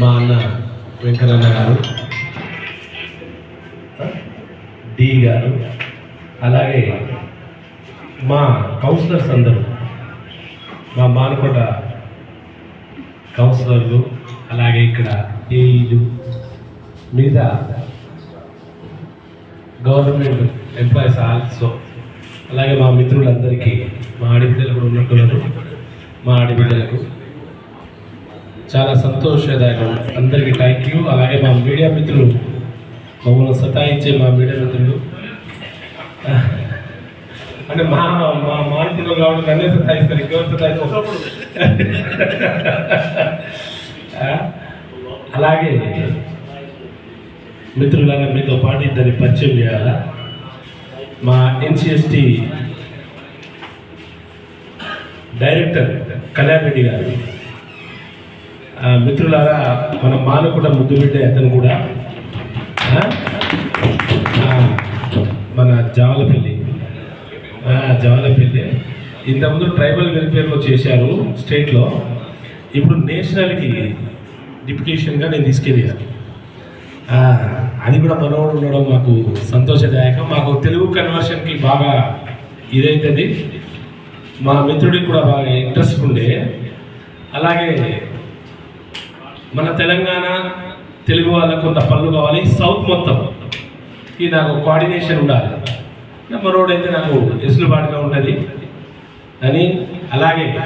మా అన్న వెంకరన్న గారు డి గారు అలాగే మా కౌన్సిలర్స్ అందరూ మా మానకోట కౌన్సిలర్లు అలాగే ఇక్కడ ఏఈలు మీద గవర్నమెంట్ ఎంప్లాయీస్ ఆల్సో అలాగే మా మిత్రులందరికీ మా ఆడపిల్లలు కూడా ఉన్నట్టున్నారు. మా ఆడబిడ్డలకు చాలా సంతోషదాయకం. అందరికీ థ్యాంక్ యూ అలాగే మా మీడియా మిత్రులు మమ్మల్ని సతాయించే మా మీడియా మిత్రులు. అంటే మా మా మానవుడు కాబట్టి నన్నే సతాయిస్తారు ఇంకెవరు సతాయిస్తారు? అలాగే మిత్రులారా మీతో పాటు ఇద్దరి పరిచయం చేయాలా? మా ఎన్సిఎస్టి డైరెక్టర్ కళ్యాణ్ రెడ్డి గారు. మిత్రులారా మన మానకుడ ముద్దుబిడ్డ అతను కూడా మన జావలపల్లి జవలపల్లి. ఇంతకుముందు ట్రైబల్ వెల్ఫేర్లో చేశారు స్టేట్లో. ఇప్పుడు నేషనల్కి డిప్యుటేషన్గా నేను తీసుకెళ్ళాను. అది కూడా మనవడు ఉండడం మాకు సంతోషదాయకం. మాకు తెలుగు కన్వర్షన్కి బాగా ఇదైతుంది. మా మిత్రుడికి కూడా బాగా ఇంట్రెస్ట్ ఉండే. అలాగే మన తెలంగాణ తెలుగు వాళ్ళకు కొంత పనులు కావాలి సౌత్ మొత్తం. ఈ నాకు కోఆర్డినేషన్ ఉండాలి. మనోడు అయితే నాకు ఎసులుబాటుగా ఉంటుంది. అని అలాగే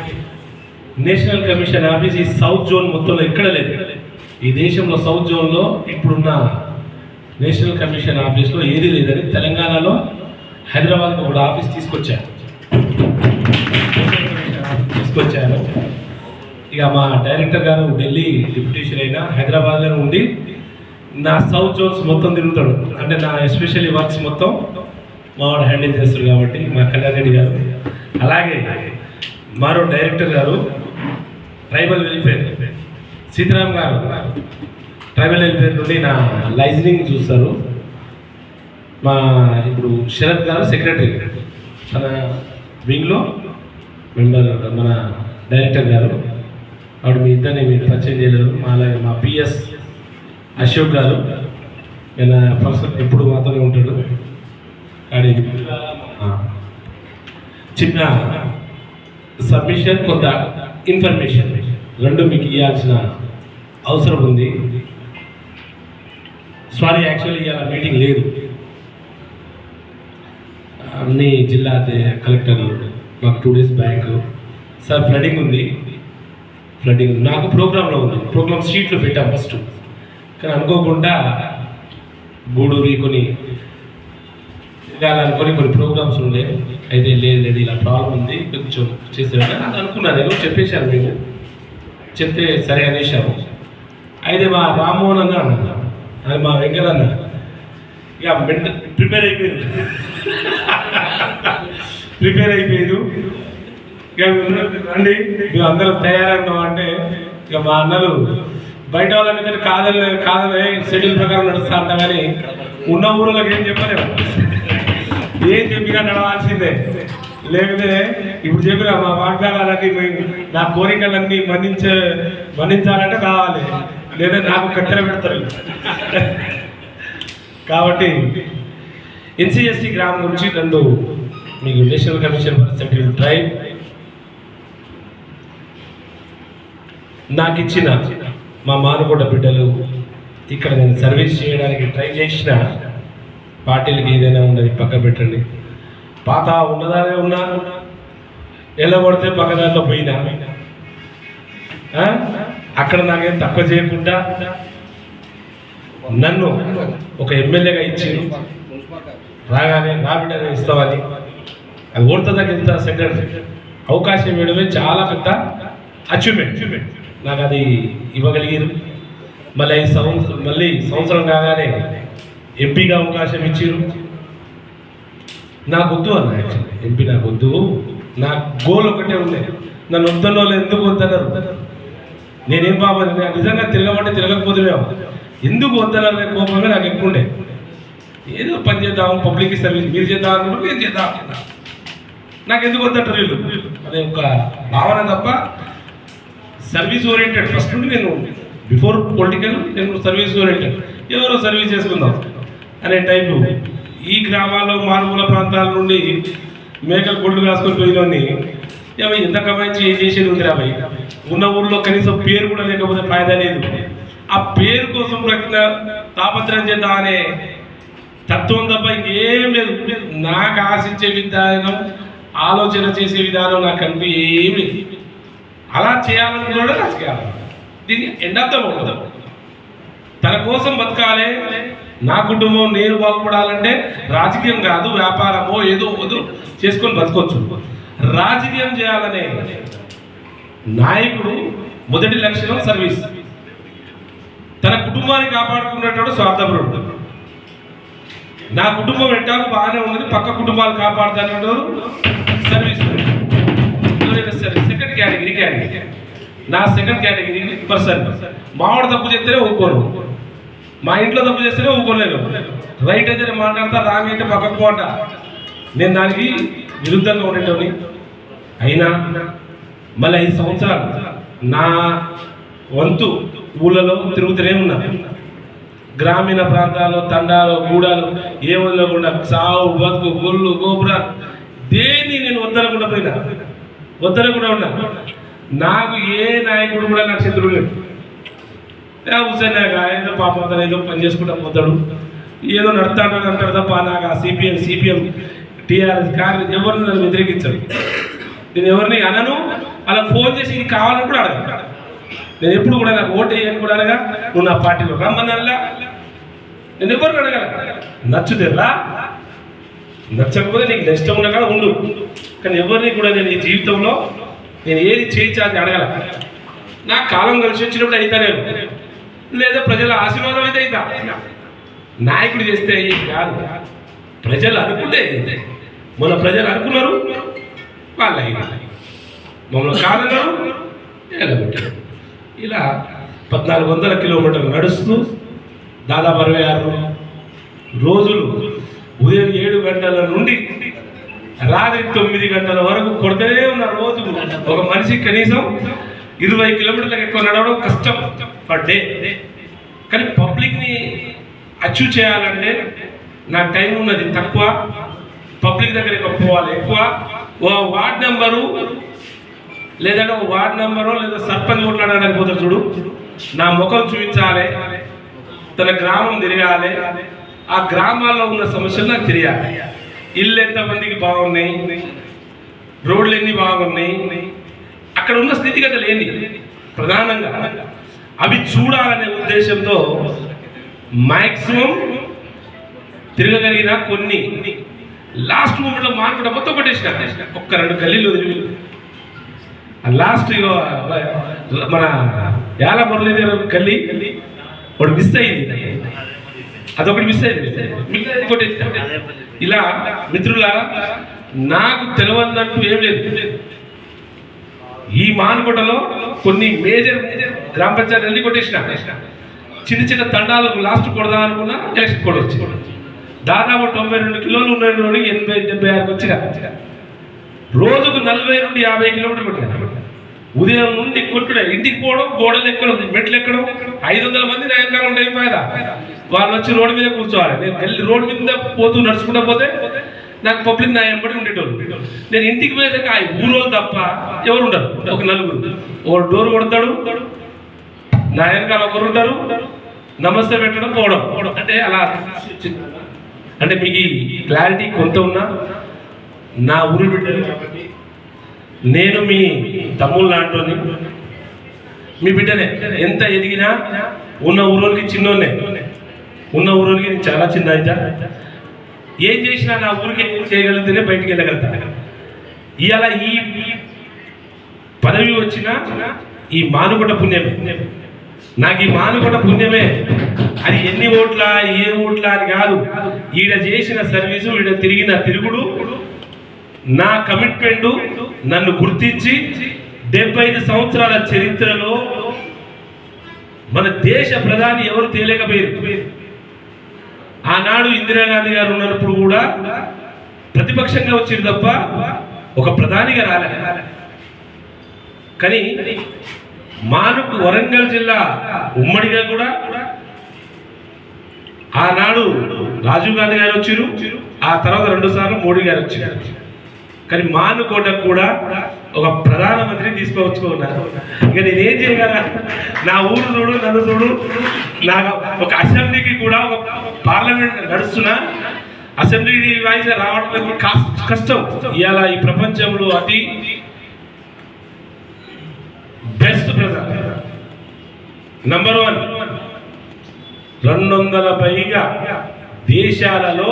నేషనల్ కమిషన్ ఆఫీస్ ఈ సౌత్ జోన్ మొత్తంలో ఎక్కడ లేదు. ఈ దేశంలో సౌత్ జోన్లో ఇప్పుడున్న నేషనల్ కమిషన్ ఆఫీస్లో ఏది లేదని తెలంగాణలో హైదరాబాద్కి ఒక ఆఫీస్ తీసుకొచ్చారు. తీసుకొచ్చాను. ఇక మా డైరెక్టర్ గారు ఢిల్లీ డిప్యూటేషన్ అయినా హైదరాబాద్లో ఉండి నా సౌత్ జోన్స్ మొత్తం తిరుగుతాడు. అంటే నా ఎస్పెషల్లీ వర్క్స్ మొత్తం మా వాడు హ్యాండిల్ చేస్తారు కాబట్టి మా కళ్యాణ్ రెడ్డి గారు. అలాగే మరో డైరెక్టర్ గారు ట్రైబల్ వెల్ఫేర్. సీతారాం గారు ట్రైబల్ వెల్ఫేర్ నుండి నా లైజనింగ్ చూస్తారు. మా ఇప్పుడు శరత్ గారు సెక్రటరీ మన వింగ్లో మెంబర్ మన డైరెక్టర్ గారు. ఆవిడ మీ ఇద్దరిని మీరు పరిచయం చేయలేరు మా అలాగే మా పిఎస్ అశోక్ గారు. ఆయన ఫస్ట్ ఎప్పుడు మాత్రమే ఉంటాడు. ఆడి చిన్న సబ్మిషన్ కొంత ఇన్ఫర్మేషన్ రెండు మీకు ఇవ్వాల్సిన అవసరం ఉంది. సారీ యాక్చువల్లీ ఇవాళ మీటింగ్ లేదు. అన్ని జిల్లా అదే- కలెక్టర్ మాకు two days back sir flooding ఉంది. ఫ్లడింగ్ ఉంది. నాకు ప్రోగ్రాంలో ఉంది. ప్రోగ్రామ్ స్ట్రీట్లో పెట్టాం ఫస్ట్ కానీ అనుకోకుండా గూడూరి కొన్ని అనుకొని కొన్ని ప్రోగ్రామ్స్ ఉండే. అయితే లేదు లేదు ఇలా ప్రాబ్లం ఉంది. కొంచెం చేసేవాడు అని అనుకున్నాను నేను. చెప్పేశాను మేము చెప్తే సరే అనేసాము అయితే మా రామ్మోహన్ అన్న అది మా వెంకటన్న ఇక మెంట ప్రిపేర్ అయిపోయింది. ప్రిపేర్ అయిపోయారు. ఇక రండి. మేము అందరం తయారన్నాం అంటే ఇక మా అన్నలు బయట వాళ్ళ మీద కాదని కాదని షెడ్యూల్ ప్రకారం నడుస్తా అంట కానీ ఉన్న ఊళ్ళకి ఏం చెప్పలేము. ఏం చెప్పినా నడవాల్సిందే. లేకపోతే ఇప్పుడు చెప్పిన మా వాగ్దానాలన్నీ నా కోరికలన్నీ మన్నించే మన్నించాలంటే కావాలి. లేదా నాకు కట్టెల పెడతారు. కాబట్టి ఎన్సిఎస్టి గ్రామం నుంచి నన్ను మీకు national commission for central tribe నాకు ఇచ్చిన మా మానుకోట బిడ్డలు ఇక్కడ నేను సర్వీస్ చేయడానికి ట్రై చేసిన పార్టీలకి ఏదైనా ఉన్నది పక్క పెట్టండి. పాత ఉన్నదానే ఉన్నా ఎలా పడితే పక్క దాంట్లో పోయినా. అక్కడ నాకేం తక్కువ చేయకుండా నన్ను ఒక ఎమ్మెల్యేగా ఇచ్చి రాగానే నా బిడ్డనే ఇస్తామని అది ఓడుతుందని ఇంత సెకండ్ అవకాశం ఇవ్వడమే చాలా పెద్ద అచీవ్మెంట్ నాకు అది ఇవ్వగలిగారు. మళ్ళీ ఐదు సంవత్సరం మళ్ళీ సంవత్సరం కాగానే ఎంపీగా అవకాశం ఇచ్చారు. నాకు వద్దు అన్న యాక్చువల్లీ ఎంపీ నాకు వద్దు. నా గోల్ ఒకటే ఉంది. నన్ను వద్దన్న వాళ్ళు ఎందుకు వద్దన్నారు నేనేం బాబా నిజంగా తిరగమంటే తిరగకపోతే ఎందుకు వద్దననే కోపంగా నాకు ఎక్కువ ఉండే. ఏదో పని చేద్దాం పబ్లిక్ సర్వీస్ మీరు చేద్దాం అనుకుంటే నేను చేద్దాం చేద్దాం. నాకు ఎందుకు వద్దంటారు వీళ్ళు? అనే ఒక భావన తప్ప సర్వీస్ ఓరియంటెడ్ ఫస్ట్ నుండి నేను బిఫోర్ పొలిటికల్ నేను సర్వీస్ ఓరియంటెడ్ ఎవరో సర్వీస్ చేసుకుందాం అనే టైపు ఈ గ్రామాల్లో మారుమూల ప్రాంతాల నుండి మేకలు గుడ్లు కాసుకొని పోయినోని ఏమో ఎంత కమాయించి ఏం చేసేది ఉంది రాబాయి ఉన్న ఊళ్ళో కనీసం పేరు కూడా లేకపోతే ఫాయిదా లేదు. ఆ పేరు కోసం ప్రకటన తాపత్రయం చేద్దాం అనే తత్వం తప్ప ఇంకేం లేదు. నాకు ఆశించే విధానం ఆలోచన చేసే విధానం నాకు అంటూ ఏమి అలా చేయాలనుకున్నాడు రాజకీయాలు దీని ఎండర్థం ఉండదు తన కోసం బతకాలి. నా కుటుంబం నేను బాగుపడాలంటే రాజకీయం కాదు వ్యాపారమో ఏదో వదు చేసుకొని బతకొచ్చు. రాజకీయం చేయాలనే నాయకుడు మొదటి లక్షణం సర్వీస్. తన కుటుంబాన్ని కాపాడుకునేటప్పుడు స్వార్థపరుడు. నా కుటుంబం ఎట్టాకు బాగానే ఉన్నది. పక్క కుటుంబాలు కాపాడుతాను సర్వీస్ సెకండ్ కేటగిరీ కేటగిరీ నా సెకండ్ కేటగిరీ పర్సన్ మావాడు తప్పు చేస్తేనే ఊరుకోను మా ఇంట్లో తప్పు చేస్తేనే ఊరుకోలేను రైట్ అయితే మాట్లాడతా రాంగ్ అయితే పక్కకు పోట నేను దానికి విరుద్ధంగా ఉండేటోని. అయినా మళ్ళీ ఐదు సంవత్సరాలు నా వంతు ఊళ్ళలో తిరుగుతూనే ఉన్నా. గ్రామీణ ప్రాంతాల్లో తండాలు గూడాలు ఏ వదలకుండా సావు బతుకు గొల్లు గోపురాలు దేన్ని నేను వద్దనకుండా పోయినా? వద్దనకుండా ఉన్నా? నాకు ఏ నాయకుడు కూడా నాకు శత్రువు లేదు ఏ హుసేన్ ఏదో పాపం అతను ఏదో పని చేసుకుంటా పోతాడు. ఏదో నడుతాడు అంటాడు తప్ప నాకు ఆ సిపిఎం సిపిఎం టీఆర్ఎస్ కాంగ్రెస్ ఎవరిని నన్ను వ్యతిరేకించరు? నేను ఎవరిని అనను? అలా ఫోన్ చేసి ఇది కావాలని కూడా అడగను. నేను ఎప్పుడు కూడా నాకు ఓటు వేయని కూడా అడగా నువ్వు నా పార్టీలో రమ్మనల్లా? నేను ఎవరిని అడగల? నచ్చుదేలా? నచ్చకపోతే నీకు ఇష్టం ఉన్నా కూడా ఉండు. కానీ ఎవరిని కూడా నేను ఈ జీవితంలో నేను ఏది చేయించాలని అడగల. నా కాలం కలిసి వచ్చినప్పుడు అయితా నేను. లేదా ప్రజల ఆశీర్వాదం అయితే అయితా. నాయకుడు చేస్తే అయ్యి కాదు. ప్రజలు అనుకుంటే మన ప్రజలు అనుకున్నారు వాళ్ళు అయినా. మమ్మల్ని కాదన్నారు ఎలగొట్టారు ఇలా పద్నాలుగు వందల కిలోమీటర్లు నడుస్తూ దాదాపు అరవై ఆరు రోజులు ఉదయం ఏడు గంటల నుండి రాత్రి తొమ్మిది గంటల వరకు కొడతనే ఉన్న రోజు ఒక మనిషి కనీసం ఇరవై కిలోమీటర్లకు ఎక్కువ నడవడం కష్టం పర్ డే. కానీ పబ్లిక్ని అచీవ్ చేయాలంటే నా టైం ఉన్నది తక్కువ పబ్లిక్ దగ్గర ఎక్కువ పోవాలి ఎక్కువ. ఓ వార్డ్ నెంబరు లేదంటే ఓ వార్డ్ నెంబరో లేదా సర్పంచ్ కొట్లాడడానికి పోతారు చూడు. నా ముఖం చూపించాలి. తన గ్రామం తిరగాలి. ఆ గ్రామాల్లో ఉన్న సమస్యలు నాకు తెలియాలి. ఇల్లు ఎంతమందికి బాగున్నాయి? రోడ్లు ఎన్ని బాగున్నాయి? అక్కడ ఉన్న స్థితిగతులు ఏంటి? ప్రధానంగా అవి చూడాలనే ఉద్దేశంతో మ్యాక్సిమం తిరగగలిగిన కొన్ని లాస్ట్ మూమెంట్లో మార్కెట్ మొత్తం కొట్టేసిన ఒక్క రెండు గల్లీలు వదిలి. లాస్ట్ ఇగో మన యాల మురళీధర్ గల్లీ ఒకటి మిస్ అయింది. అదొకటి మిస్ అయింది. మిగతా కొట్టేసిన ఇలా మిత్రులారా నాకు తెలియదంటూ ఏం లేదు. ఈ మానుకోటలో కొన్ని మేజర్ గ్రామ పంచాయతీ ఎన్ని కొట్టేసిన. చిన్న చిన్న తండాలకు లాస్ట్ కొడదాం అనుకున్నా ఎలక్షన్ కూడా దాదాపు తొంభై రెండు కిలోలు ఉన్న ఎనభై డెబ్బై ఆరుకి వచ్చిన. రోజుకు నలభై నుండి యాభై కిలోమీటర్లు కొట్టిన. ఉదయం నుండి కొట్టుడే ఇంటికి పోవడం గోడలు ఎక్కడం మెట్లు ఎక్కడం ఐదు వందల మంది నా ఉండేవి ఉండే ఫాయిదా వాళ్ళు వచ్చి రోడ్డు మీద కూర్చోవాలి. నేను వెళ్ళి రోడ్డు మీద పోతూ నడుచుకుంటా పోతే నాకు పబ్లిక్ నా ఎంబడి ఉండేటోళ్ళు. నేను ఇంటికి పోయేదాక ఆ ఊరోళ్ళు తప్ప ఎవరు ఉండరు. ఒక నలుగురు. ఒక డోర్ కొడతాడు. నా వెనకాల ఒకరు ఉంటారు. నమస్తే పెట్టడం పోవడం. అంటే అలా అంటే మీకు ఈ క్లారిటీ కొంత ఉన్నా నా ఊరు బిడ్డలు కాబట్టి నేను మీ తమ్ముళ్ళు లాంటి మీ బిడ్డనే ఎంత ఎదిగినా ఉన్న ఊరోళ్ళకి చిన్నోనే ఉన్న ఊరోళ్ళకి నేను చాలా చిన్న అయితే. ఏం చేసినా నా ఊరికి ఏం చేయగలిగితేనే బయటికి వెళ్ళగలుగుతా. ఇవాళ ఈ పదవి వచ్చిన ఈ మానుకొట పుణ్యమే. నాకు ఈ మానుకొట పుణ్యమే. అది ఎన్ని ఓట్ల ఏ ఓట్ల అని కాదు. ఈడ చేసిన సర్వీసు ఈడ తిరిగిన తిరుగుడు నా కమిట్మెంటు నన్ను గుర్తించి డెబ్బై ఐదు సంవత్సరాల చరిత్రలో మన దేశ ప్రధాని ఎవరు తేలేకపోయారు? ఆనాడు ఇందిరాగాంధీ గారు ఉన్నప్పుడు కూడా ప్రతిపక్షంగా వచ్చింది తప్ప ఒక ప్రధానిగా రాలే. కానీ మానుకు వరంగల్ జిల్లా ఉమ్మడిగా కూడా ఆనాడు రాజీవ్ గాంధీ గారు వచ్చారు ఆ తర్వాత రెండు సార్లు మోడీ గారు వచ్చారు. కానీ మానుకోటకు కూడా ఒక ప్రధానమంత్రిని తీసుకొచ్చుకున్నారు ఇక నేనేం చేయగల? నా ఊరు చూడు నన్ను చూడు. నాకు ఒక అసెంబ్లీకి కూడా ఒక పార్లమెంట్ నడుస్తున్నా. అసెంబ్లీ వాయిస్ రావడం కష్టం. ఇవాళ ఈ ప్రపంచంలో అతి బెస్ట్ ప్రజలు నంబర్ వన్ రెండు వందల పైగా దేశాలలో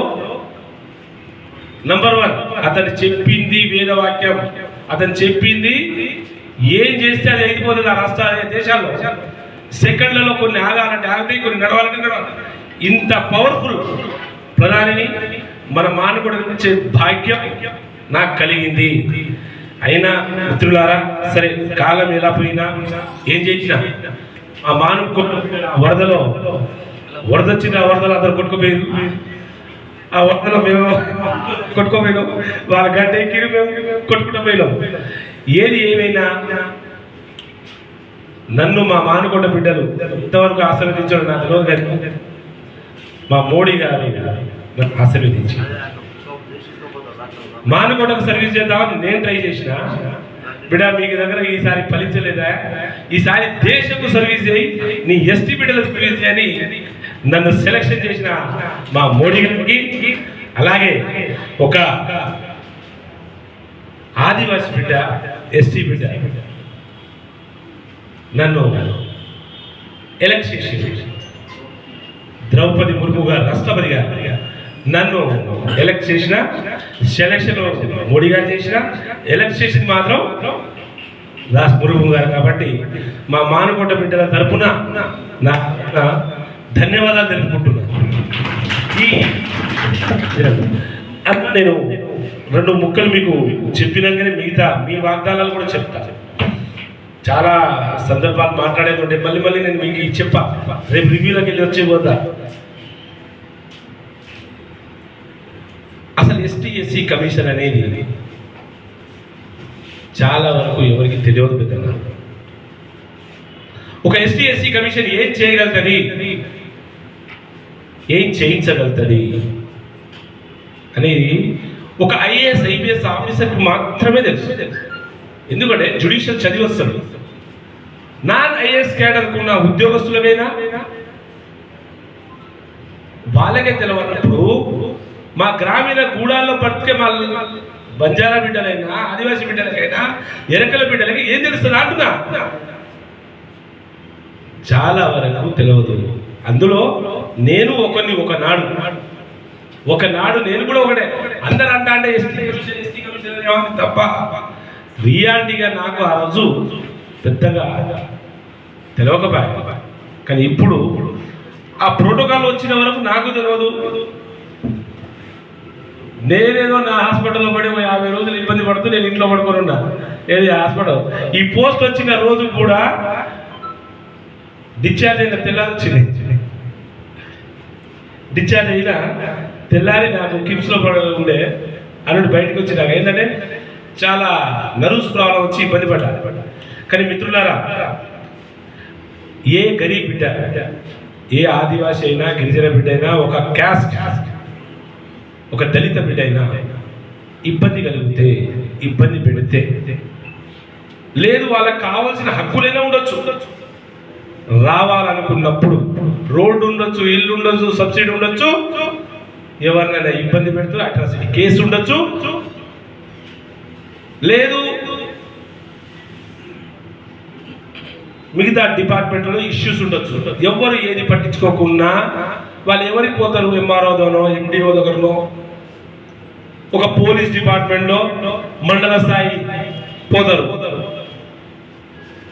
నంబర్ వన్ అతను చెప్పింది వేదవాక్యం. అతను చెప్పింది ఏం చేస్తే అది అయిపోతుంది ఆ రాష్ట్ర దేశాల్లో. సెకండ్లలో కొన్ని ఆగాలంటే ఆగితే కొన్ని నడవాలంటే నడవాలి. ఇంత పవర్ఫుల్ ప్రధానిని మన మానవుడు భాగ్యం నాకు కలిగింది. అయినా మిత్రులారా సరే కాలం ఎలా పోయినా ఏం చేసినా ఆ మానవ వరదలో వరద వచ్చిన ఆ వరదలు అందరు కొట్టుకుపోయింది ఆ వరదలో మేము కొట్టుకోపోయినాం. వాళ్ళ గడ్డ ఎక్కిరి మేము కొట్టుకుంటూ పోయినాం. ఏది ఏమైనా నన్ను మా మానుకొండ బిడ్డలు ఇంతవరకు ఆశీర్వదించడం నా తెలియదు కానీ మా మోడీ గారు నన్ను ఆశీర్వదించారు. మానుకోటకు సర్వీస్ చేద్దామని నేను ట్రై చేసిన. బిడ్డ మీకు దగ్గర ఈసారి ఫలించలేదా? ఈసారి దేశకు సర్వీస్ చేయి నీ ఎస్టీ బిడ్డలకు సర్వీస్ చేయని నన్ను సెలక్షన్ చేసిన మా మోడీ గారికి అలాగే ఒక ఆదివాసి బిడ్డ ఎస్టీ బిడ్డ నన్ను ఎలక్షన్ ద్రౌపది ముర్ము గారు రాష్ట్రపతి గారు నన్ను ఎలక్ట్ చేసిన సెలక్షన్ మోడీ గారు చేసిన ఎలక్ట్ చేసింది మాత్రం దాస్ ముర్ము గారు కాబట్టి మా మానుకోట బిడ్డల తరపున నా ధన్యవాదాలు తెలుపుకుంటున్నాను ఈ అన్న నేను రెండు ముక్కలు మీకు చెప్పినాకనే మిగతా మీ వాగ్దానాలు కూడా చెప్తాను చాలా సందర్భాలు మాట్లాడేది ఉంటే మళ్ళీ మళ్ళీ నేను మీకు చెప్పా. రేపు రివ్యూలోకి వెళ్ళి వచ్చే పోతా. అసలు ఎస్టీ ఎస్సీ కమిషన్ అనేది చాలా వరకు ఎవరికి తెలియదు పెద్దగా. ఒక ఎస్టీ ఎస్సీ కమిషన్ ఏం చేయగలుగుతుంది? ఏం చేయించగలుగుతుంది? అనేది ఒక ఐఏఎస్ ఐపీఎస్ ఆఫీసర్కి మాత్రమే తెలుసు. ఎందుకంటే జుడిషియల్ చదివి వస్తాడు. నాన్ ఐఏఎస్ క్యాడర్కు ఉన్న ఉద్యోగస్తులమేనా? వాళ్ళకే తెలవనప్పుడు మా గ్రామీణ గూడాల్లో పడితే మా బంజారా బిడ్డలైనా ఆదివాసీ బిడ్డలకైనా ఎరకల బిడ్డలకి ఏం తెలుస్తుంది అంటున్నా? చాలా వరకు తెలియదు అందులో నేను ఒకరిని ఒకనాడు. ఒకనాడు నేను కూడా ఒకటే అందరు అంటా అంటే ఎస్టీ కమిషన్ ఎస్టీ కమిషన్ తప్ప రియాలిటీగా నాకు ఆ రోజు పెద్దగా తెలియకపోయా కానీ ఇప్పుడు ఆ ప్రోటోకాల్ వచ్చిన వరకు నాకు తెలియదు నేనేదో నా హాస్పిటల్లో పడి ఓ యాభై రోజులు ఇబ్బంది పడుతూ నేను ఇంట్లో పడుకొని ఉన్నా. ఏది హాస్పిటల్? ఈ పోస్ట్ వచ్చిన రోజు కూడా డిశ్చార్జ్ అయిన తెల్లారి వచ్చింది డిశ్చార్జ్ అయినా తెల్లారి నాకు కిమ్స్లో పడ ఉండే అల్లుడు బయటకు వచ్చి నాకు ఏంటంటే చాలా నర్వ్స్ ప్రాబ్లం వచ్చి ఇబ్బంది పడ్డా. కానీ మిత్రులారా ఏ గరీబ్ బిడ్డ ఏ ఆదివాసి అయినా గిరిజన బిడ్డ అయినా ఒక క్యాస్ట్ ఒక దళిత బిడ్డ అయినా ఇబ్బంది కలిగితే ఇబ్బంది పెడితే లేదు వాళ్ళకి కావాల్సిన హక్కులైనా ఉండొచ్చు. రావాలనుకున్నప్పుడు రోడ్డు ఉండొచ్చు ఇల్లు ఉండొచ్చు సబ్సిడీ ఉండొచ్చు ఎవరినైనా ఇబ్బంది పెడుతూ అట్రాసిటీ కేసు ఉండొచ్చు. లేదు మిగతా డిపార్ట్మెంట్లో ఇష్యూస్ ఉండొచ్చు. ఎవరు ఏది పట్టించుకోకుండా వాళ్ళు ఎవరికి పోతారు? ఎంఆర్ఓదోనో ఎండిఓ దగ్గరలో ఒక పోలీస్ డిపార్ట్మెంట్లో మండల స్థాయి పోతారు.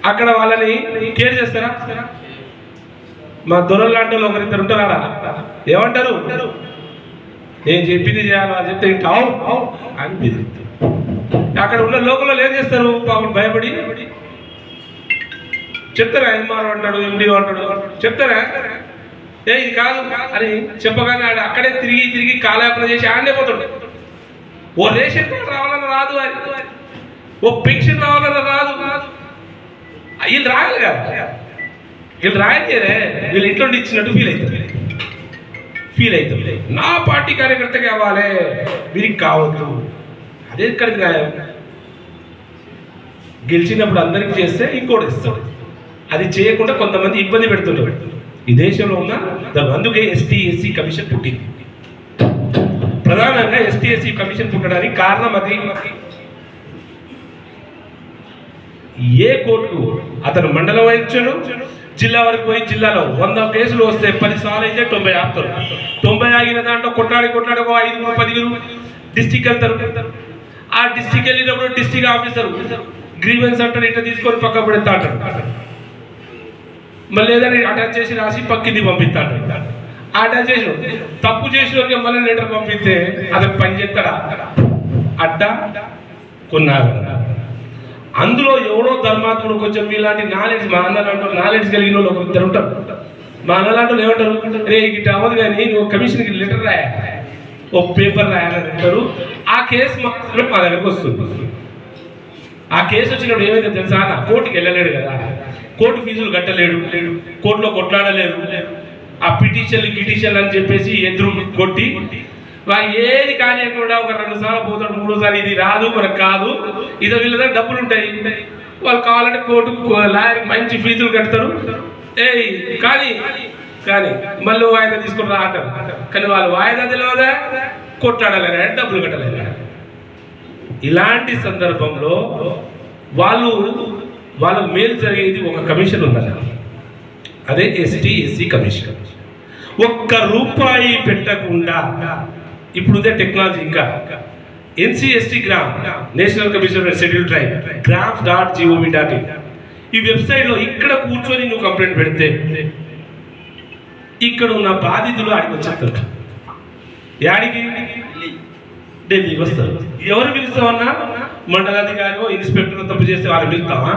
అక్కడ వాళ్ళని కేర్ చేస్తారా? మా దొరలు లాంటి వాళ్ళు ఒకరిద్దరు ఉంటారా? ఏమంటారు? నేను చెప్పింది చేయాలి అని చెప్తే ఇంకా అని బెదిరిస్తారు అక్కడ ఉన్న లోకల్లో ఏం చేస్తారు? పాపం భయపడి. చెప్తారా? ఎంఆర్ఓ అంటాడు ఎండిఓ అంటాడు. చెప్తారా? ఏ ఇది కాదు. అని చెప్పగానే ఆడ అక్కడే తిరిగి తిరిగి కాలయాపన చేసి ఆడనే పోతాడు. ఓ రేషన్ కార్డు రావాలన్నా రాదు అని ఓ పెన్షన్ రావాలన్నా రాదు. వీళ్ళు రాయాలి కదా. వీళ్ళు రాయలేరే వీళ్ళు ఇంట్లో ఇచ్చినట్టు ఫీల్ అవుతుంది. ఫీల్ అవుతుంది. నా పార్టీ కార్యకర్త కావాలి వీరికి కావద్దు. అదే ఇక్కడికి రాయం గెలిచినప్పుడు అందరికి చేస్తే ఇంకోటి ఇస్తాడు. అది చేయకుండా కొంతమంది ఇబ్బంది పెడుతుంటారు. ఈ దేశంలో ఉన్న దాని అందుకే ఎస్టీ ఎస్సీ కమిషన్ పుట్టింది. ప్రధానంగా ఎస్టీ ఎస్సీ కమిషన్ పుట్టడానికి కారణం అది. ఏ కోర్టు అతను మండలం వహించడు జిల్లా వరకు పోయి జిల్లాలో వంద కేసులు వస్తే పది సార్లు అయితే తొంభై ఆపుతారు. తొంభై ఆగిన దాంట్లో కొట్లాడి కొట్లాడి ఒక ఐదుగురు పదిగురు డిస్టిక్ వెళ్తారు. ఆ డిస్టిక్ వెళ్ళినప్పుడు డిస్టిక్ ఆఫీసర్ గ్రీవెన్స్ అంటారు ఇట్లా తీసుకొని పక్క పెడతా అంటారు. మళ్ళీ ఏదైనా అటాచ్ చేసి రాసి పక్కింది పంపిస్తాడు అటాచ్ చేసిన తప్పు చేసిన మళ్ళీ లెటర్ పంపిస్తే అతను పని చేస్తాడా? అడ్డ? కొన్నారు అందులో ఎవడో ధర్మాత్ముడు కొంచెం మీలాంటి నాలెడ్జ్ మా అన్న లాంటి నాలెడ్జ్ కలిగిన వాళ్ళు ఒక ఇద్దరు ఉంటారు. మా అన్న లాంటి వాళ్ళు ఏమంటారు? రే ఇటు అవ్వదు కానీ నువ్వు కమిషన్కి లెటర్ రాయా. ఒక పేపర్ రాయాలని అంటారు. ఆ కేసు మాత్రం మా దగ్గరకు వస్తుంది. ఆ కేసు వచ్చినప్పుడు ఏమైతే తెలుసా? నా కోర్టుకి వెళ్ళలేడు కదా. కోర్టు ఫీజులు కట్టలేడు. కోర్టులో కొట్లాడలేడు. ఆ పిటిషన్లు గిటిషన్లు అని చెప్పేసి ఎదురు కొట్టి ఏది కానియకుండా ఒక రెండు సార్లు పోతాడు మూడో సార్లు ఇది రాదు మనకు కాదు. ఇది వీళ్ళ దగ్గర డబ్బులు ఉంటాయి. వాళ్ళు కావాలంటే కోర్టు లాయర్ మంచి ఫీజులు కడతారు. ఏయ్ కానీ కానీ మళ్ళీ వాయిదా తీసుకుని రా అంటారు. కానీ వాళ్ళు వాయిదా తెలియదా కొట్లాడలేరా డబ్బులు కట్టలేరా ఇలాంటి సందర్భంలో వాళ్ళు వాళ్ళ మేలు జరిగేది ఒక కమిషన్ ఉందన్న అదే ఎస్టీ ఎస్సీ కమిషన్. ఒక్క రూపాయి పెట్టకుండా ఇప్పుడుదే టెక్నాలజీ ఇంకా. NCST gram national commission for schedule tribe grams dot G O V dot in ఈ వెబ్సైట్లో ఇక్కడ కూర్చొని నువ్వు కంప్లైంట్ పెడితే ఇక్కడ ఉన్న బాధితులు ఆడికి వచ్చేస్తారు. యాడికి? ఢిల్లీకి వస్తారు. ఎవరు పిలుస్తామన్నా మండలాధికారి ఇన్స్పెక్టర్ తప్పు చేస్తే వాళ్ళు పిలుస్తామా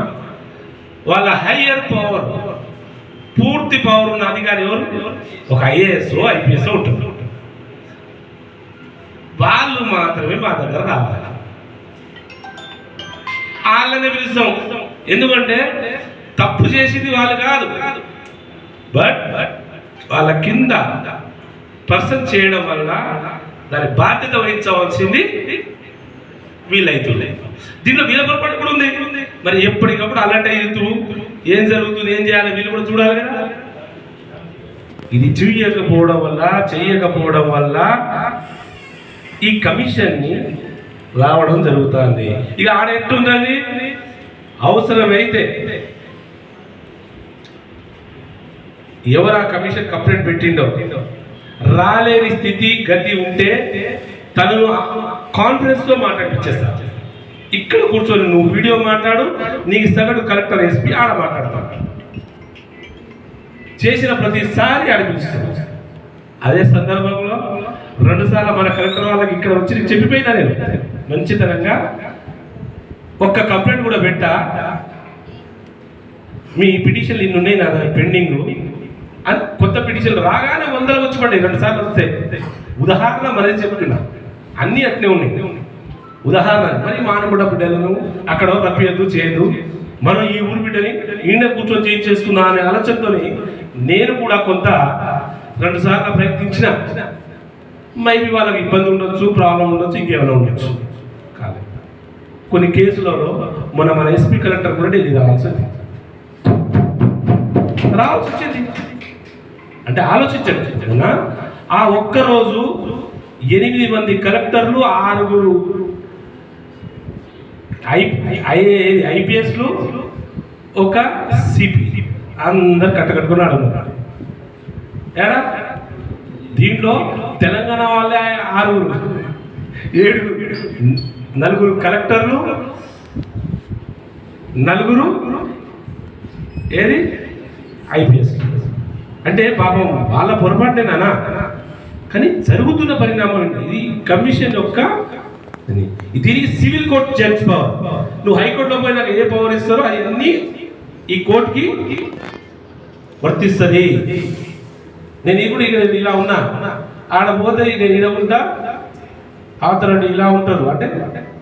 వాళ్ళ హయ్యర్ పవర్ పూర్తి పవర్ ఉన్న అధికారి ఎవరు? ఒక ఐఏఎస్ ఐపీఎస్ ఉంటుంది. వాళ్ళు మాత్రమే మా దగ్గర రావాలి. వాళ్ళనే పిలుస్తాం. ఎందుకంటే తప్పు చేసింది వాళ్ళు కాదు. బట్ వాళ్ళ కింద పర్సన్ చేయడం వల్ల దాని బాధ్యత వహించవలసింది వీళ్ళైతుంది దీంట్లో వీళ్ళ పొరపాటు కూడా ఉంది. మరి ఎప్పటికప్పుడు అలర్ట్ అవుతూ ఏం జరుగుతుంది ఏం చేయాలి వీళ్ళు కూడా చూడాలి కదా. ఇది చేయకపోవడం వల్ల చేయకపోవడం వల్ల ఈ కమిషన్ని రావడం జరుగుతుంది. ఇక ఆడ ఎట్టుందని అవసరమైతే ఎవరు ఆ కమిషన్ కంప్లైంట్ పెట్టిండో? రాలేని స్థితి గతి ఉంటే తనను కాన్ఫరెన్స్లో మాట్లాడిపించేస్తా ఇక్కడ కూర్చొని నువ్వు వీడియో మాట్లాడు నీకు సగటు కలెక్టర్ ఎస్పీ ఆడ మాట్లాడతాడు. చేసిన ప్రతిసారి అనిపిస్తుంది అదే సందర్భంలో రెండు సార్లు మన కలెక్టర్ వాళ్ళకి ఇక్కడ వచ్చి చెప్పిపోయినా నేను. మంచితనంగా ఒక్క కంప్లైంట్ కూడా పెట్టా. మీ పిటిషన్లు ఇన్ని ఉన్నాయి నా పెండింగ్. అని కొత్త పిటిషన్లు రాగానే వందలు వచ్చుకోండి రెండు సార్లు వస్తే. ఉదాహరణ మరీ చెప్తున్నా. అన్నీ అట్లే ఉన్నాయి. ఉదాహరణ మరి మానవుడ బిడ్డలను అక్కడ తప్పియద్దు చేయదు మనం ఈ ఊరు బిడ్డని ఈయన కూర్చొని చేయించేసుకున్నా అనే ఆలోచనతోని నేను కూడా కొంత రెండు సార్లు ప్రయత్నించిన. మైబీ వాళ్ళకి ఇబ్బంది ఉండొచ్చు ప్రాబ్లం ఉండొచ్చు ఇంకేమైనా ఉండొచ్చు. కాదు. కొన్ని కేసులలో మన మన ఎస్పీ కలెక్టర్ కూడా ఢిల్లీ రావాల్సి రావాల్సి వచ్చింది అంటే ఆలోచించండి ఆ ఒక్క రోజు ఎనిమిది మంది కలెక్టర్లు ఆరుగురు ఐ ఐపీఎస్లు ఒక సిపి అందరు కట్టకట్టుకుని ఆడున్నారు ఏడా? దీంట్లో తెలంగాణ వాళ్ళే ఆరుగురు. ఏడుగురు నలుగురు కలెక్టర్లు నలుగురు ఏది? ఐపీఎస్. అంటే పాపం వాళ్ళ పొరపాటునేనా కానీ జరుగుతున్న పరిణామం ఏంటి? ఇది కమిషన్ యొక్క ఇది. దీనికి సివిల్ కోర్ట్ జడ్జ్ పవర్ నువ్వు హైకోర్టులో పోయి నాకు ఏ పవర్ ఇస్తారో అవన్నీ ఈ కోర్టుకి వర్తిస్తుంది. నేను ఇప్పుడు ఇక్కడ ఇలా ఉన్నా. ఆడ పోతే నేను ఇలా ఉంటా? అవతల ఇలా ఉంటారు. అంటే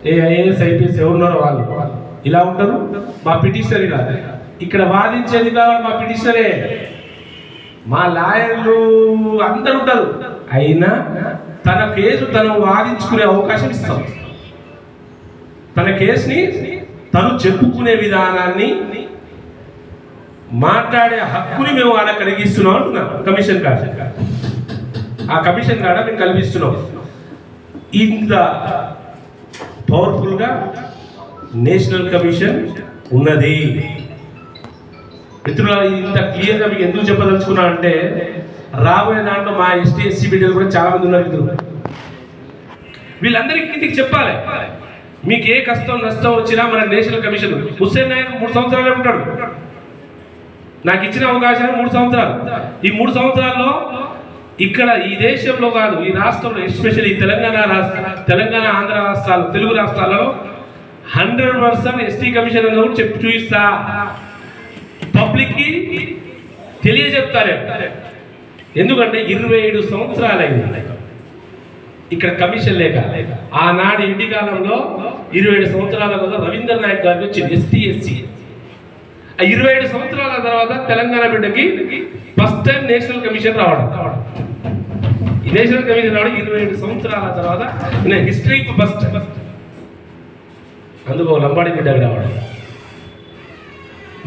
ఏ ఐఏఎస్ ఐపీఎస్ ఎవరున్నారో వాళ్ళు. ఇలా ఉంటారు? మా పిటిషనర్ ఇలా ఇక్కడ వాదించేది కావాలి మా పిటిషనరే. మా లాయర్లు అందరు ఉంటారు. అయినా తన కేసు తను వాదించుకునే అవకాశం ఇస్తాం. తన కేసుని తను చెప్పుకునే విధానాన్ని మాట్లాడే హక్కుని మేము ఆడ కలిగిస్తున్నాం అంటున్నాం కమిషన్ కాడ ఆ కమిషన్ కాడ మేము కల్పిస్తున్నాం. ఇంత పవర్ఫుల్గా నేషనల్ కమిషన్ ఉన్నది. మిత్రుల ఇంత క్లియర్గా మీకు ఎందుకు చెప్పదలుచుకున్నా అంటే రాబోయే దాంట్లో మా ఎస్టీ ఎస్సీ బిడ్డలు కూడా చాలా మంది ఉన్నారు మిత్రులు వీళ్ళందరికీ ఇది చెప్పాలి. మీకు ఏ కష్టం నష్టం వచ్చినా మన నేషనల్ కమిషన్ హుస్సేన్ నాయక్ మూడు సంవత్సరాలే ఉంటాడు. నాకు ఇచ్చిన అవకాశం మూడు సంవత్సరాలు. ఈ మూడు సంవత్సరాల్లో ఇక్కడ ఈ దేశంలో కాదు ఈ రాష్ట్రంలో ఎస్పెషల్లీ తెలంగాణ రాష్ట్ర తెలంగాణ ఆంధ్ర రాష్ట్రాలు తెలుగు రాష్ట్రాలలో హండ్రెడ్ పర్సెంట్ ఎస్టీ కమిషన్ అని కూడా చెప్పి చూపిస్తా. పబ్లిక్కి తెలియజెప్తారే. ఎందుకంటే ఇరవై ఏడు సంవత్సరాలైంది. ఇక్కడ కమిషన్ లేక. ఆనాడు ఇంటి కాలంలో ఇరవై ఏడు సంవత్సరాల కదా రవీంద్ర నాయక్ గారికి వచ్చింది ఎస్టీ ఎస్సీ. ఇరవై ఏడు సంవత్సరాల తర్వాత తెలంగాణ బిడ్డకి ఫస్ట్ టైం నేషనల్ కమిషన్ రావడం. కావడం నేషనల్ కమిషన్ రావడం ఇరవై ఏడు సంవత్సరాల తర్వాత హిస్టరీ ఫస్ట్. అందుకో లంబాడి బిడ్డకి రావడం.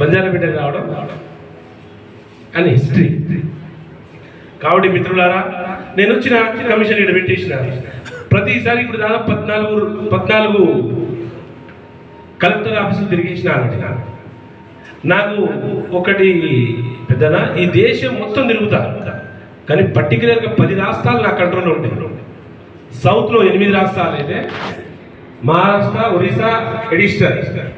బంజారా బిడ్డకి రావడం. అని హిస్టరీ. కాబట్టి మిత్రులారా నేను వచ్చిన కమిషన్ ఇక్కడ పెట్టేసిన. ప్రతిసారి ఇప్పుడు దాదాపు పద్నాలుగు పద్నాలుగు కలెక్టర్ ఆఫీసులు తిరిగేసిన అన్నట్టు నాకు ఒకటి పెద్దనా ఈ దేశం మొత్తం తిరుగుతా. కానీ పర్టికులర్గా పది రాష్ట్రాలు నా కంట్రోల్లో ఉంటాయి. సౌత్లో ఎనిమిది రాష్ట్రాలు అయితే మహారాష్ట్ర ఒరిస్సా ఎడిస్టర్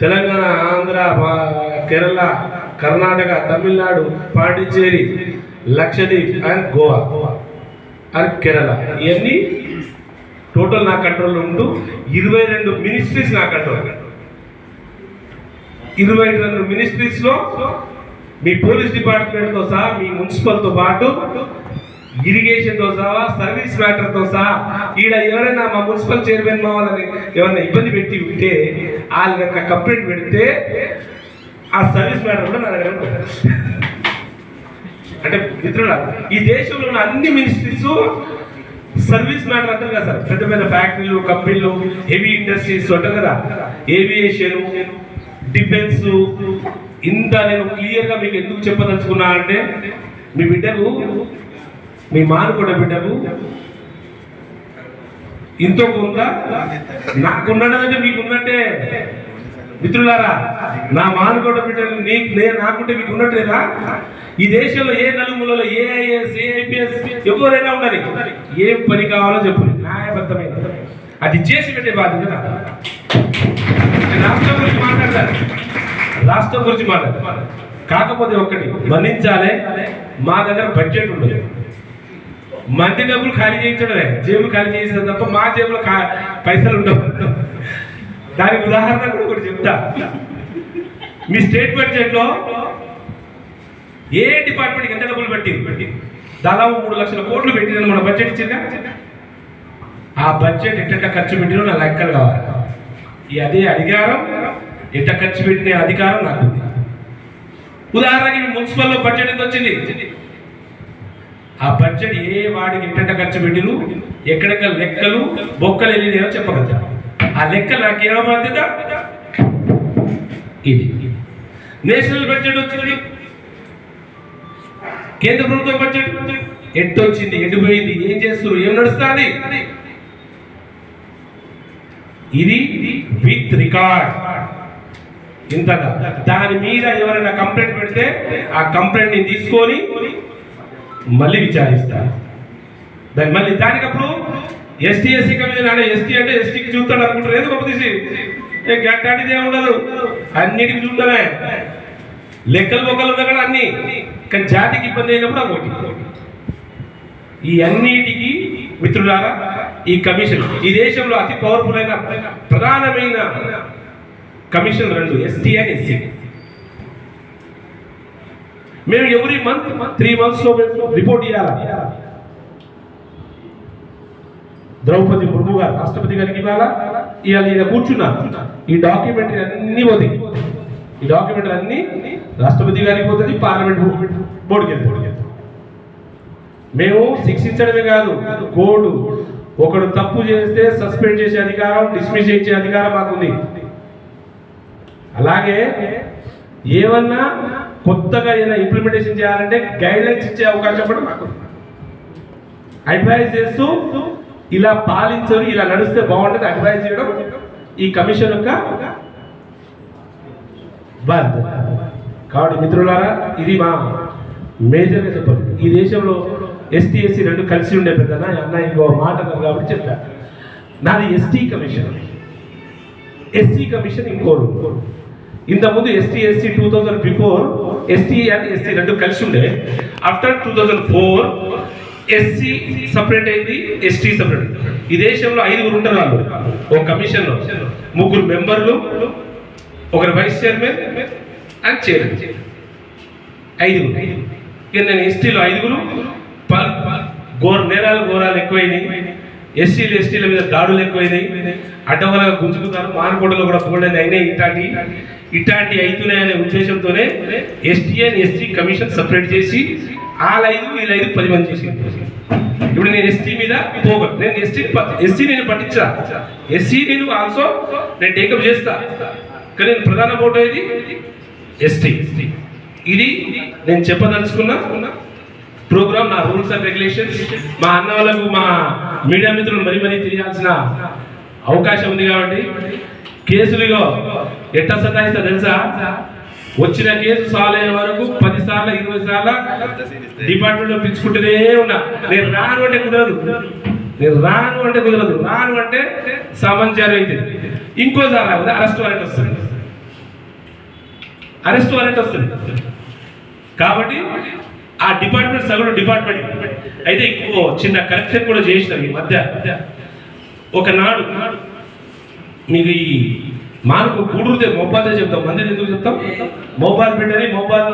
తెలంగాణ ఆంధ్ర మా- కేరళ కర్ణాటక తమిళనాడు పాండిచ్చేరి లక్షద్వీప్ అండ్ గోవా అండ్ కేరళ. ఇవన్నీ టోటల్ నా కంట్రోల్లో ఉంటూ ఇరవై రెండు మినిస్ట్రీస్ నా కంట్రోల్ ఇరవై రెండు మినిస్ట్రీస్లో మీ పోలీస్ డిపార్ట్మెంట్తో సహా మీ మున్సిపల్తో పాటు ఇరిగేషన్తో సహా సర్వీస్ మ్యాటర్తో సహా ఈడ ఎవరైనా మా మున్సిపల్ చైర్మన్ మా వాళ్ళని ఎవరైనా ఇబ్బంది పెట్టి ఉంటే వాళ్ళు యొక్క కంప్లైంట్ పెడితే ఆ సర్వీస్ మ్యాటర్ కూడా నా దగ్గర అంటే మిత్రుల ఈ దేశంలో ఉన్న అన్ని మినిస్ట్రీస్ సర్వీస్ మ్యాటర్ అంటారు కదా సార్. పెద్ద పెద్ద ఫ్యాక్టరీలు కంపెనీలు హెవీ ఇండస్ట్రీస్ అంటారు కదా. ఏవియేషన్ డిఫెన్స్ ఇంత నేను క్లియర్గా మీకు ఎందుకు చెప్పదలుచుకున్నా అంటే మీ బిడ్డకు మీ మానుకోట బిడ్డకు ఇంతో కొంత నాకున్నదంటే మీకున్నట్టే మిత్రులారా నా మానుకోట బిడ్డలు నీ నేను నాకుంటే మీకు ఉన్నట్టేదా ఈ దేశంలో ఏ నలుమూలలో ఏ ఐఏఎస్ ఏ ఐపీఎస్ ఎవరైనా ఉండాలి. ఏం పని కావాలో చెప్పు న్యాయబద్ధమైన అది చేసి పెట్టే బాధ్యత రాష్ట్రం గురించి మాట్లాడతాను రాష్ట్రం గురించి మాట్లాడతాను కాకపోతే ఒక్కటి మన్నించాలే మా దగ్గర బడ్జెట్ ఉండదు. మంది డబ్బులు ఖాళీ చేయించడమే. జేబులు ఖాళీ చేసిన తప్ప మా జేబులో కా- పైసలు ఉండవు. దానికి ఉదాహరణ కూడా ఒకటి చెప్తా. మీ స్టేట్ బడ్జెట్లో ఏ డిపార్ట్మెంట్కి ఎంత డబ్బులు పెట్టింది? దాదాపు మూడు లక్షల కోట్లు పెట్టిందని మన బడ్జెట్ ఇచ్చిందా? ఆ బడ్జెట్ ఎట్ట ఖర్చు పెట్టినో నా లెక్కలు కావాలి. ఈ అదే అధికారం ఎట్ట ఖర్చు పెట్టిన అధికారం నాకు ఉంది ఉదాహరణకి మున్సిపల్లో బడ్జెట్ ఎంత వచ్చింది? ఆ బడ్జెట్ ఏ వాడికి ఎట్ట ఖర్చు పెట్టిను ఎక్కడెక్కడ లెక్కలు బొక్కలు వెళ్ళినాయో చెప్పగలుగుతా. ఆ లెక్క నాకు ఏమో బాధ్యత? ఇది. నేషనల్ బడ్జెట్ వచ్చింది. కేంద్ర ప్రభుత్వం బడ్జెట్ ఎట్టు వచ్చింది ఎటు పోయింది ఏం చేస్తున్నారు ఏం నడుస్తుంది? ఇది విత్ రికార్డ్ ఇంతగా. దాని మీద ఎవరైనా కంప్లైంట్ పెడితే ఆ కంప్లైంట్ని తీసుకొని మళ్ళీ విచారిస్తారు. దాని మళ్ళీ దానికప్పుడు ఎస్టీ ఎస్సీ కమిషన్ అంటే ఎస్టీ అంటే ఎస్టీకి చూస్తాడు అనుకుంటారు. ఏదో గొప్ప తీసి? ఏ ఉండదు. అన్నిటికి చూస్తానే లెక్కలు బొక్కలు ఉన్నా కూడా అన్ని. కానీ జాతికి ఇబ్బంది అయినప్పుడు ఒకటి ఈ అన్నిటికీ మిత్రులారా ఈ కమిషన్. ఈ దేశంలో అతి పవర్ఫుల్ అయిన ప్రధానమైన కమిషన్ రెండు ఎస్టీ అండ్ ఎస్సీ మేము ఎవ్రీ మంత్ త్రీ మంత్స్లో మేము రిపోర్ట్ ఇవ్వాలి ద్రౌపది ముర్ము గారు రాష్ట్రపతి గారికి ఇవ్వాలా? ఇవాళ ఈయన కూర్చున్నా ఈ డాక్యుమెంటరీ అన్ని పోతాయి. ఈ డాక్యుమెంటరీ అన్ని రాష్ట్రపతి గారికి పోతుంది పార్లమెంట్ బోర్డుకి వెళ్తుంది మేము శిక్షించడమే కాదు కోడు ఒకడు తప్పు చేస్తే సస్పెండ్ చేసే అధికారం డిస్మిస్ చేసే అధికారం మాకుంది. అలాగే ఏమన్నా కొత్తగా ఏదైనా ఇంప్లిమెంటేషన్ చేయాలంటే గైడ్ లైన్స్ ఇచ్చే అవకాశం కూడా మాకు అడ్వైజ్ చేస్తూ ఇలా పాలించరు ఇలా నడిస్తే బాగుంటుంది అడ్వైజ్ చేయడం ఈ కమిషన్ యొక్క బాధ్యత. కాబట్టి మిత్రులారా ఇది మా మేజర్గా చెప్పండి ఈ దేశంలో ఎస్టీ ఎస్సీ రెండు కలిసి ఉండే పెద్దనా? అన్న ఇంకో మాట అన్నారు కాబట్టి చెప్పా. నాది ఎస్టీ కమిషన్. ఎస్సీ కమిషన్ ఇంకోరు ఇంతకుముందు ST SC two thousand before ST and SC రెండు కలిసి ఉండే. After two thousand four SC separate అయింది ఎస్టీ సపరేట్ ఈ దేశంలో ఐదుగురు ఉంటారు వాళ్ళు. ఒక కమిషన్లో. ముగ్గురు మెంబర్లు ఒకరు వైస్ చైర్మన్ అండ్ చైర్మన్ ఐదుగురు. ఇక నేను ఎస్టీలో ఐదుగురు ఘోర నేరాలు ఘోరాలు ఎక్కువైనాయి. ఎస్సీలు ఎస్టీల మీద దాడులు ఎక్కువైనాయి. అడ్డవలగా గుంజుకుతారు మానకోటలో కూడా పోలేదు అయినాయి ఇట్లాంటి ఇట్లాంటి అవుతున్నాయనే ఉద్దేశంతోనే ST and ST commission separate చేసి వాళ్ళైదు వీళ్ళైదు పది మంది చేసి ఇప్పుడు నేను ఎస్టీ మీద పోగ. నేను ఎస్టీ ఎస్సీ నేను పట్టించా. ఎస్సీ నేను ఆల్సో నేను టేకప్ చేస్తా. కానీ నేను ప్రధాన ఫోటో ఇది ఎస్టీ. ఇది నేను చెప్పదలుచుకున్న ప్రోగ్రామ్ నా రూల్స్ అండ్ రెగ్యులేషన్స్. మా అన్న వాళ్ళకు మా మీడియా మిత్రులు మరీ మరీ తెలియాల్సిన అవకాశం ఉంది కాబట్టి. కేసులుగా ఎట్ట సతాయిస్తా తెలుసా? వచ్చిన కేసు సాల్వ్ అయ్యే వరకు పది సార్లు ఇరవై సార్లు డిపార్ట్మెంట్లో పిలుచుకుంటూనే ఉన్నా. నేను రాను అంటే కుదరదు. నేను రాను అంటే కుదరదు. రాను అంటే సమాచారం అయితే ఇంకోసారి రాకపోతే అరెస్ట్ వారెంట్ వస్తుంది. అరెస్ట్ వారెంట్ వస్తుంది. కాబట్టి ఆ డిపార్ట్మెంట్ సగటు డిపార్ట్మెంట్. అయితే ఇంకో చిన్న కరెక్షన్ కూడా చేసినాం ఈ మధ్య. ఒకనాడు మీకు ఈ మానకు కూడురుదే మొబాయిల్ చెప్తాం. మందిని ఎందుకు చెప్తాం? మొబైల్ పెట్టని మొబైల్